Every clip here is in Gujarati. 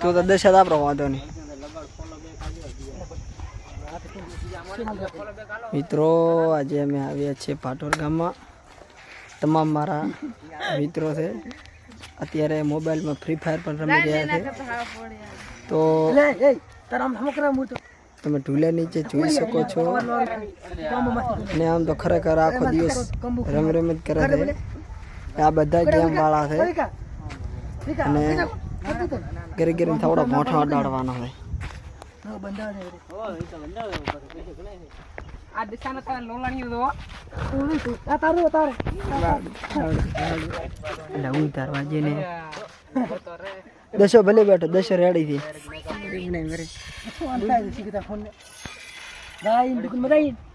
તું તો દસ હજાર આપણો વાંધો નહીં. મિત્રો આજે અમે આવ્યા છીએ પાટોર ગામમાં. તમામ મારા મિત્રો છે. અત્યારે મોબાઈલમાં ફ્રી ફાયર પણ રમી રહ્યા છે. તો તમે ઢૂલે નીચે જોઈ શકો છો. ને આમ તો ખરેખર આખો દિવસ રમ રમ જ કરે છે. આ બધા ગેમ વાળા છે. અને ઘરે ઘરે થોડો મોઠો અડાડવાનો હોય. આ દિશામાં તારે લોલાણી દો એટલે હું તારવા જઈને દસો ભલે બેઠો દશો રેડી થી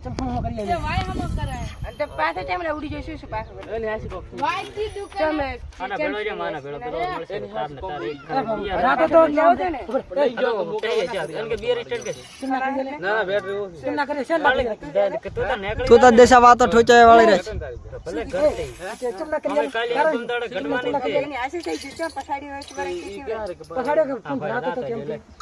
અને તે પાસે ટાઈમ લે ઉડી જઈશું શું પાસે રાતો તો લેવો છે ને તું તો દેશા વાતો ઠોચાય વાળી રહે એની આશી થઈ જશે પછાડી હોય તો બરાબર આ કોણે ખાલી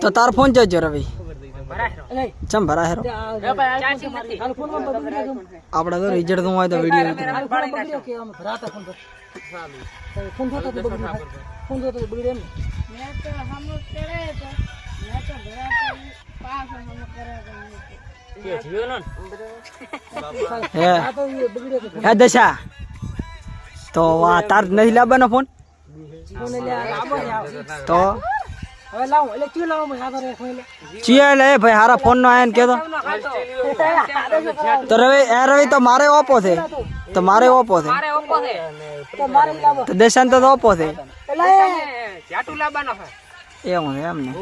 તો તાર ફોન જજો રવિ. ચમ ભરા હેરો. આપડે તો રિઝલ્ટનું હોય તો વીડિયો હે હે. દશા. તો આ તાર નથી લાવવાનો ફોન? તો? ચિયા લે ભાઈ હારા ફોન નો આયા કેતો. તો રવિ એ રવિ તો મારે ઓપો છે. તો મારે ઓપો છે. મારે તો દેશાંત તો ઓપો છે. એમ લાવવાનો છે એવું છે એમ ને.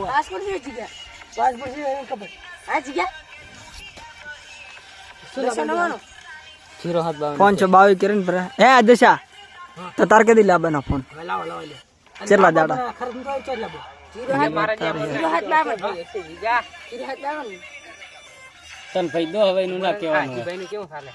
ફોન છો બાવી કરીને પર હે દશા? તો તાર કદી લાવવાનો ફોન? કેટલા દાડા? તન ભાઈ દો હવે નું ના ભાઈ નું કેવું ચાલે